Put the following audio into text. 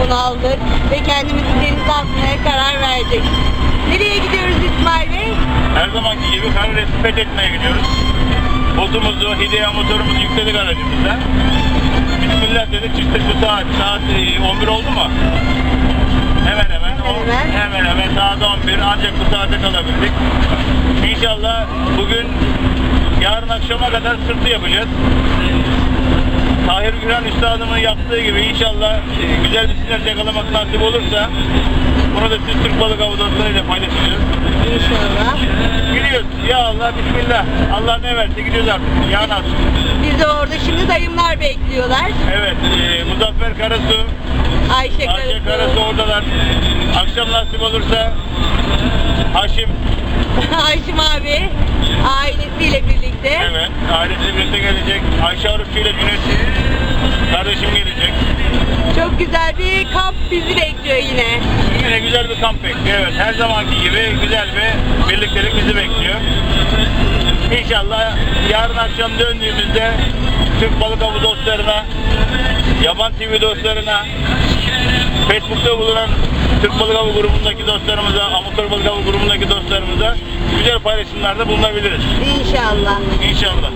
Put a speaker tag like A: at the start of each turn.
A: bunaldık ve kendimizi denize atmaya karar verdik. Nereye gidiyoruz İsmail Bey?
B: Her zamanki gibi Karadeniz'i fethetmeye gidiyoruz. Botumuzu, Hidea motorumuzu yükledik aracımıza. Bismillah dedik çıktık bu saat. Saat e, 11 oldu mu? Hemen hemen. o-
A: Hemen.
B: Hemen hemen saat 11 ancak bu saate kalabildik. İnşallah bugün yarın akşama kadar sırtı yapacağız. Tahir Güran Üstadımın yaptığı gibi inşallah e, güzel bir sinyal yakalamak nasip olursa bunu da siz Türk Balık dostlarıyla paylaşacağız.
A: İnşallah.
B: Gidiyoruz. Ya Allah Bismillah. Allah ne verse gidiyoruz artık. Ya nasıl?
A: Bizi orada şimdi dayımlar bekliyorlar.
B: Evet. E, Muzaffer Karasu,
A: Ayşe
B: Ayşe
A: Karasu.
B: Karasu oradalar. Akşam nasip olursa Haşim,
A: Ayşim abi ailesiyle birlikte.
B: evet. Ailesiyle birlikte gelecek. Ayşe Arifçi ile Cüneyt kardeşim gelecek.
A: Çok güzel bir kamp bizi bekliyor yine.
B: Yine güzel bir kamp bekliyor. Evet. Her zamanki gibi güzel bir birliktelik bizi bekliyor. İnşallah yarın akşam döndüğümüzde Türk Balık Avı dostlarına, Yaban TV dostlarına, Facebook'ta bulunan Türk Balık Avı grubundaki dostlarımıza, Amatör Balık Avı grubundaki dostlarımıza güzel paylaşımlarda bulunabiliriz.
A: İnşallah.
B: İnşallah.